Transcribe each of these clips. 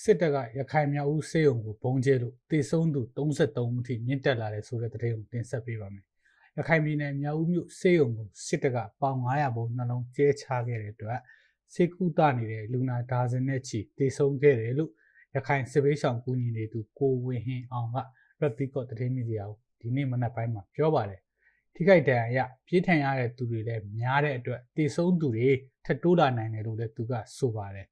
စစ်တပ်ကရခိုင်မြောက်ဦးစေယုံကိုပုံကျဲလို့တေဆုံးသူ33ဦးထိမြင့်တက်လာတယ်ဆိုတဲ့သတင်းကိုတင်ဆက်ပေးပါမယ်။ရခိုင်ပြည်နယ်မြောက်ဦးမြို့စေယုံကိုစစ်တပ်ကပေါင်900ဘုံနှလုံးကျဲချခဲ့တဲ့အတွက်စေကူတာနေတဲ့လူနာဒါဇင်နဲ့ချီတေဆုံးခဲ့တယ်လို့ရခိုင်စစ်ဘေးရှောင်ကူညီနေသူကိုဝင်းဟင်းအောင်ကရက်တီကော့သတင်းမီဒီယာကိုဒီနေ့မနက်ပိုင်းမှာပြောပါတယ်။ထိခိုက်ဒဏ်ရာရပြေးထန်ရတဲ့သူတွေလည်းများတဲ့အတွက်တေဆုံးသူတွေထပ်တိုးလာနိုင်တယ်လို့လည်းသူကဆိုပါတယ်။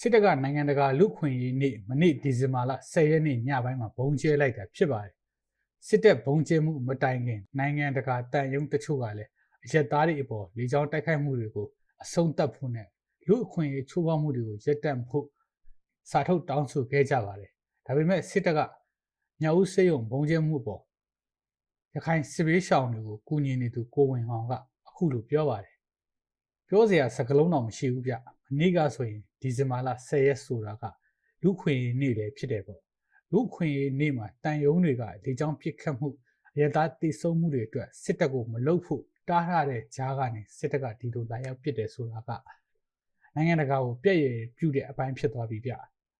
စစ်တပ်ကနိုင်ငံတကာလူခွင့်ရေးနေ့မနေ့ဒီဇင်ဘာလ10ရက်နေ့ညပိုင်းမှာဘုံကျဲလိုက်တာဖြစ်ပါတယ်။စစ်တပ်ဘုံကျဲမှုမတိုင်ခင်နိုင်ငံတကာတန်ယုံတချို့ကလည်းအရက်သားတွေအပေါ်လေကြောင်းတိုက်ခိုက်မှုတွေကိုအဆုံးသတ်ဖို့နဲ့လူအခွင့်အရေးချိုးဖောက်မှုတွေကိုရပ်တန့်ဖို့စာထုတ်တောင်းဆိုခဲ့ကြပါတယ်။ဒါပေမဲ့စစ်တပ်ကမြောက်ဦးစေယုံဘုံကျဲမှုပေါ်ရခိုင်စစ်ဘေးရှောင်တွေကိုကူညီနေသူကိုဝင်ဟောင်ကအခုလိုပြောပါတယ်။ ပြောစရာစကားလုံးတော့မရှိဘူးဗျ။မနေ့ကဆိုရင်ဒီဇင်ဘာလ10ရက်ဆိုတာကလူခွင့်ရေးနေ့လည်းဖြစ်တယ်ပေါ့လူခွင့်ရေးနေ့မှာတန်ယုံတွေကလေကြောင်းပစ်ခတ်မှုအရသားတိစုံမှုတွေအတွက်စစ်တပ်ကိုမလုပ်ဖို့တားထားတဲ့ကြားကနေစစ်တပ်ကဒီလိုလာရောက်ပစ်တယ်ဆိုတာကနိုင်ငံတကာကိုပြည့်ရည်ပြုတဲ့အပိုင်းဖြစ်သွားပြီဗျ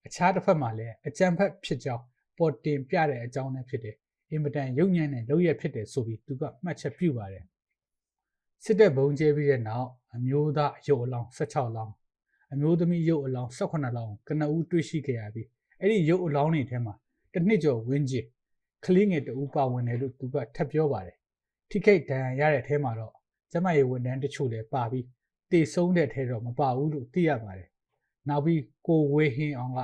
အခြားတစ်ဖက်မှာလည်းအကြံဖက်ဖြစ်ကြောင်းပေါ်တင်ပြတဲ့အကြောင်းနဲ့ဖြစ်တယ်အင်မတန်ရုပ်ညံ့တဲ့လောက်ရဖြစ်တယ်ဆိုပြီးသူကမှတ်ချက်ပြုပါတယ် စစ်တပ်ဘုံကျဲပြီးတဲ့နောက်အမျိုးသားအယုတ်အလောင်း16လောင်းအမျိုးသမီးရုပ်အလောင်း18လောင်းကနဦးတွေ့ရှိခဲ့ရပြီးအဲ့ဒီရုပ်အလောင်းတွေထဲမှာတစ်နှစ်ကျော်ဝင်းကျင်ကလေးငယ်တဦးပါဝင်တယ်လို့သူကထပ်ပြောပါတယ်ထိခိတ်ဒဏ်ရာရတဲ့အထဲမှာတော့ကျမရဲ့ဝန်ထမ်းတချို့လည်းပါပြီးတေဆုံးတဲ့ထဲတော့မပါဘူးလို့သိရပါတယ်နောက်ပြီးကိုဝေဟင်းအောင်က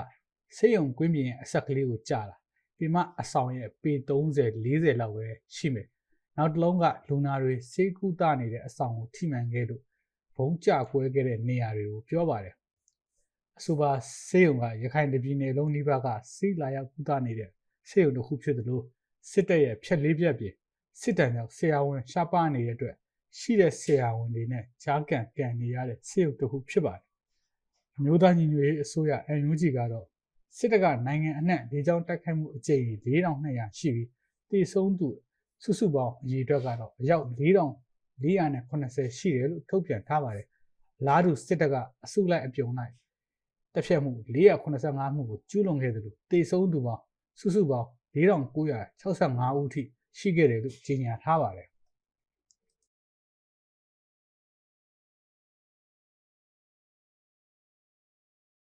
စေယုံကွင်းပြင်ရဲ့အဆက်ကလေးကိုကြာလာပြီးမှအဆောင်ရဲ့ပေ30 40လောက်ပဲရှိမယ် နောက်တစ်လုံးကလူနာတွေစေးကူးတနေတဲ့အဆောင်ကိုထိမှန်ခဲ့လို့ဘုံကြကွဲခဲ့တဲ့နေရာတွေကိုပြောပါတယ်အဆိုပါစေယုံကရခိုင်ပြည်နယ်လုံးနှိပါကစီးလာရောက်ကူတာနေတဲ့စေယုံတစ်ခုဖြစ်တယ်လို့စစ်တပ်ရဲ့ဖြက်လေးပြက်ပြင်စစ်တမ်းကြောင့်ဆရာဝန်ရှားပါနေတဲ့အတွက်ရှိတဲ့ဆရာဝန်တွေနဲ့ကြားကန်ကန်နေရတဲ့စေယုံတစ်ခုဖြစ်ပါတယ်အမျိုးသားညီညွတ်ရေးအစိုးရ NUG ကတော့စစ်တပ်ကနိုင်ငံအနှံ့ဒေကြောင်းတိုက်ခိုက်မှုအကြိမ်4200ရှိပြီးတည်ဆုံးသူ စုစုပေါင်းအရေအတွက်ကတော့အယောက်4480ရှိတယ်လို့ထုတ်ပြန်ထားပါတယ်။လားတူစစ်တပ်ကအစုလိုက်အပြုံလိုက်တက်ဖြတ်မှု485မှုကိုကျူးလွန်ခဲ့တယ်လို့တေဆုံးသူပေါင်းစုစုပေါင်း4965ဦးထိရှိခဲ့တယ်လို့ကြေညာထားပါတယ်